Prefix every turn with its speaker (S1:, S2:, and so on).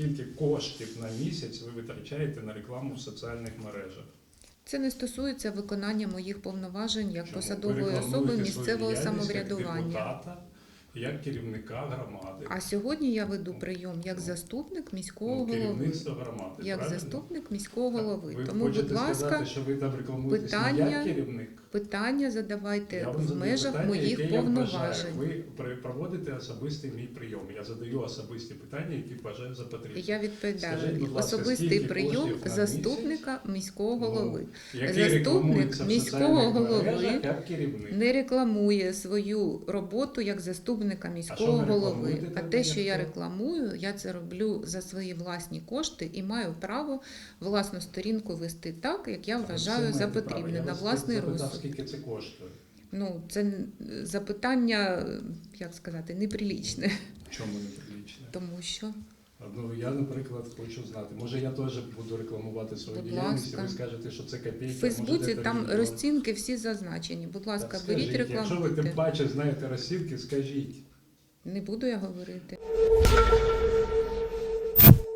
S1: скільки коштів на місяць ви витрачаєте на рекламу в соціальних мережах.
S2: Це не стосується виконання моїх повноважень як
S1: Чому?
S2: посадової особи місцевого самоврядування.
S1: Як депутата, як керівника громади.
S2: А сьогодні я веду прийом як заступник міського
S1: Ну,
S2: голови.
S1: громади.
S2: Як
S1: правильно?
S2: заступник міського голови.
S1: Ви
S2: Тому,
S1: хочете
S2: будь ласка,
S1: сказати, що ви там рекламуєтесь не
S2: питання
S1: як керівник?
S2: Питання задавайте
S1: Я
S2: в межах
S1: питання,
S2: моїх повноважень.
S1: Ви проводите особистий мій прийом. Я задаю особисті питання, які вважаю за потрібне.
S2: Я відповідаю
S1: Скажіть, ласка,
S2: особистий прийом заступника міського
S1: Ну,
S2: голови.
S1: Який
S2: Заступник міського голови
S1: мережах.
S2: Не рекламує свою роботу як заступника міського
S1: ви
S2: голови. А те, що я рекламую, я це роблю за свої власні кошти і маю право власну сторінку вести так, як я вважаю за потрібне на власний розсуд.
S1: Скільки це коштує.
S2: Ну це запитання, як сказати, неприлічне,
S1: Чому не прилічне?
S2: тому що
S1: Ну я, наприклад, хочу знати. Може, я теж буду рекламувати свою
S2: Будь
S1: діяльність, і
S2: ласка.
S1: ви скажете, що це копійка.
S2: в Фейсбуці там розцінки всі зазначені. Будь ласка,
S1: Так
S2: беріть
S1: скажіть, Якщо ви тим паче знаєте розцінки, скажіть.
S2: Не буду я говорити.